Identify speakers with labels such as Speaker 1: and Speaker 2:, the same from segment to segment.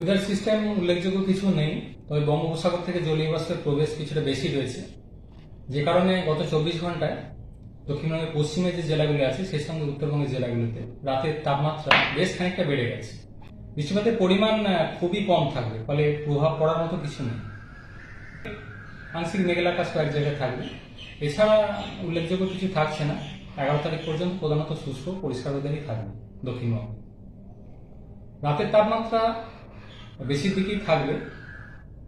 Speaker 1: Weather system উল্লেখযোগ্য কিছু নেই, তবে বঙ্গোপসাগর থেকে জলীয় বাষ্পের প্রবেশ কিছুটা বেশি রয়েছে। যে কারণে গত চব্বিশ ঘন্টায় দক্ষিণবঙ্গের পশ্চিমে যে জেলাগুলি আছে, সেই সঙ্গে উত্তরবঙ্গের জেলাগুলিতে রাতের তাপমাত্রা বেশ খানিকটা বেড়ে গেছে। বৃষ্টিপাতের পরিমাণ খুবই কম থাকবে, ফলে প্রভাব পড়ার মতো কিছু নেই। আংশিক মেঘের আকাশ কয়েক জায়গায় থাকবে। এছাড়া উল্লেখযোগ্য কিছু থাকছে না। এগারো তারিখ পর্যন্ত প্রধানত শুষ্ক, পরিষ্কার থাকবে দক্ষিণবঙ্গে। রাতের তাপমাত্রা বেশির দিকেই থাকবে।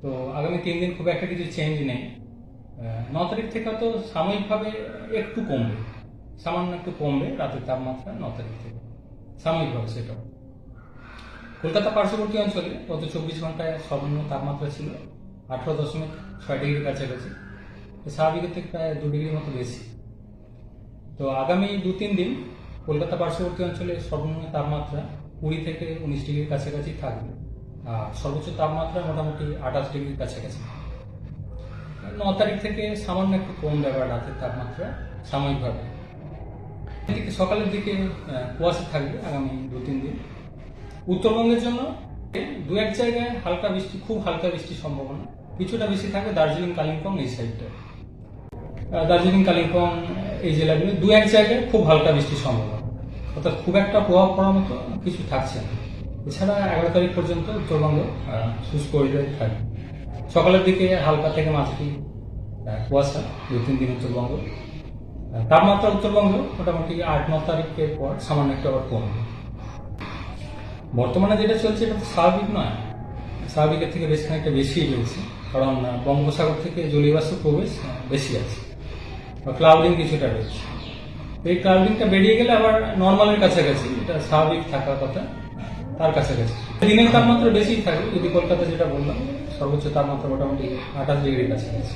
Speaker 1: তো আগামী তিন দিন খুব একটা কিছু চেঞ্জ নেই। ন তারিখ থেকে তো সাময়িকভাবে একটু কমবে। সামান্য একটু কমবে রাতের তাপমাত্রা ন তারিখ থেকে। সাময়িকভাবে সেটাও। কলকাতা পার্শ্ববর্তী অঞ্চলে গত চব্বিশ ঘন্টায় সর্বনিম্ন তাপমাত্রা ছিল আঠারো দশমিক ছয় ডিগ্রির কাছাকাছি। স্বাভাবিকের থেকে প্রায় দু ডিগ্রির মতো বেশি। তো আগামী দু তিন দিন কলকাতা পার্শ্ববর্তী অঞ্চলে সর্বনিম্ন তাপমাত্রা কুড়ি থেকে উনিশ ডিগ্রির কাছাকাছি থাকবে। সর্বোচ্চ তাপমাত্রা মোটামুটি আঠাশ ডিগ্রির কাছাকাছি। ন তারিখ থেকে সামান্য একটু কমবে আবার রাতের তাপমাত্রা সাময়িকভাবে। এদিকে সকালের দিকে কুয়াশা থাকবে আগামী দু তিন দিন। উত্তরবঙ্গের জন্য দু এক জায়গায় হালকা বৃষ্টি, খুব হালকা বৃষ্টির সম্ভাবনা। কিছুটা বেশি থাকবে দার্জিলিং, কালিম্পং এই সাইডটা। দার্জিলিং, কালিম্পং এই জেলাগুলো দু এক জায়গায় খুব হালকা বৃষ্টির সম্ভাবনা। অর্থাৎ খুব একটা প্রভাব পড়ার মতো কিছু থাকছে না। এছাড়া এগারো তারিখ পর্যন্ত উত্তরবঙ্গ শুষ্ক ওয়েদার থাকবে। সকালের দিকে হালকা থেকে মাঝারি কুয়াশা দু তিন দিন উত্তরবঙ্গ। তাপমাত্রা উত্তরবঙ্গ মোটামুটি আট ন তারিখের পর সামান্য একটু আবার কমবে। বর্তমানে যেটা চলছে এটা তো স্বাভাবিক নয়। স্বাভাবিকের থেকে বেশ খানিকটা বেশিই রয়েছে কারণ বঙ্গোসাগর থেকে জলীয় বাষ্প প্রবেশ বেশি আছে। বা ক্লাউডিং কিছুটা রয়েছে। এই ক্লাউডিংটা বেরিয়ে গেলে আবার নর্মালের কাছাকাছি, এটা স্বাভাবিক থাকার কথা। তার কাছে গেছে। দিনের তাপমাত্রা বেশি থাকে, যদি কলকাতা যেটা বললাম, সর্বোচ্চ তাপমাত্রা মোটামুটি আঠাশ ডিগ্রির কাছাকাছি।